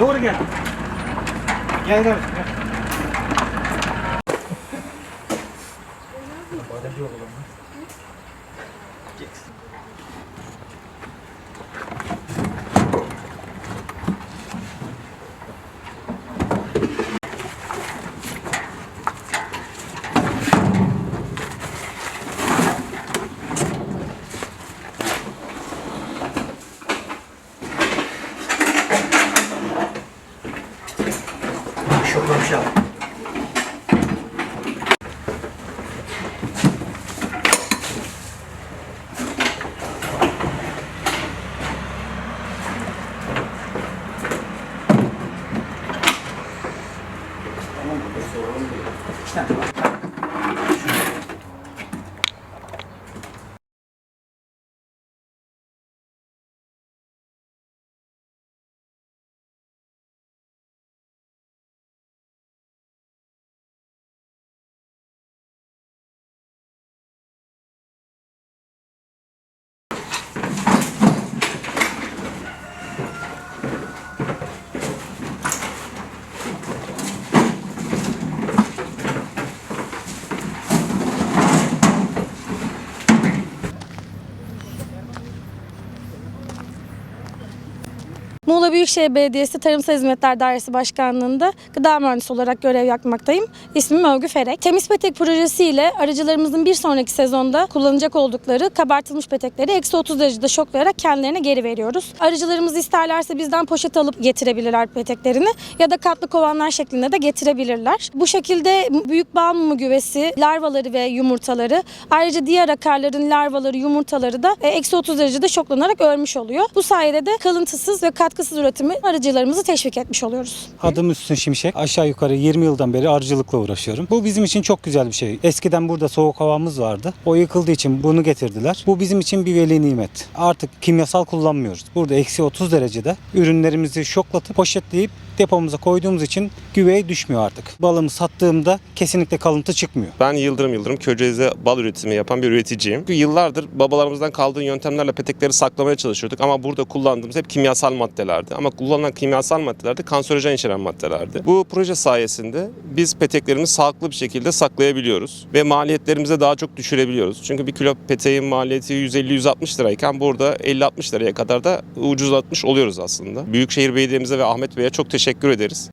Doğru gel. Gel gel. gel. Bademci olalım mı? Şoklamış ya. İki tane Muğla Büyükşehir Belediyesi Tarımsal Hizmetler Dairesi Başkanlığı'nda gıda mühendisi olarak görev yapmaktayım. İsmim Övgü Ferek. Temiz petek projesi ile arıcılarımızın bir sonraki sezonda kullanacak oldukları kabartılmış petekleri eksi 30 derecede şoklayarak kendilerine geri veriyoruz. Arıcılarımız isterlerse bizden poşet alıp getirebilirler peteklerini ya da katlı kovanlar şeklinde de getirebilirler. Bu şekilde büyük mumu güvesi, larvaları ve yumurtaları ayrıca diğer akarların larvaları, yumurtaları da e, eksi 30 derecede şoklanarak ölmüş oluyor. Bu sayede de kalıntısız ve katkısız üretimi arıcılarımızı teşvik etmiş oluyoruz. Adım Üstün Şimşek. Aşağı yukarı 20 yıldan beri arıcılıkla uğraşıyorum. Bu bizim için çok güzel bir şey. Eskiden burada soğuk havamız vardı. O yıkıldığı için bunu getirdiler. Bu bizim için bir veli nimet. Artık kimyasal kullanmıyoruz. Burada eksi 30 derecede ürünlerimizi şoklatıp poşetleyip depomuza koyduğumuz için güveye düşmüyor artık. Balımı sattığımda kesinlikle kalıntı çıkmıyor. Ben Yıldırım Yıldırım Köyceğiz'de bal üretimi yapan bir üreticiyim. Çünkü yıllardır babalarımızdan kaldığı yöntemlerle petekleri saklamaya çalışıyorduk ama burada kullandığımız hep kimyasal maddelerdi. Ama kullanılan kimyasal maddeler de kanserojen içeren maddelerdi. Bu proje sayesinde biz peteklerimizi sağlıklı bir şekilde saklayabiliyoruz ve maliyetlerimizi daha çok düşürebiliyoruz. Çünkü bir kilo peteğin maliyeti 150-160 lirayken burada 50-60 liraya kadar da ucuzlatmış oluyoruz aslında. Büyükşehir Belediye'mize ve Ahmet Bey'e çok teşekkür ederiz.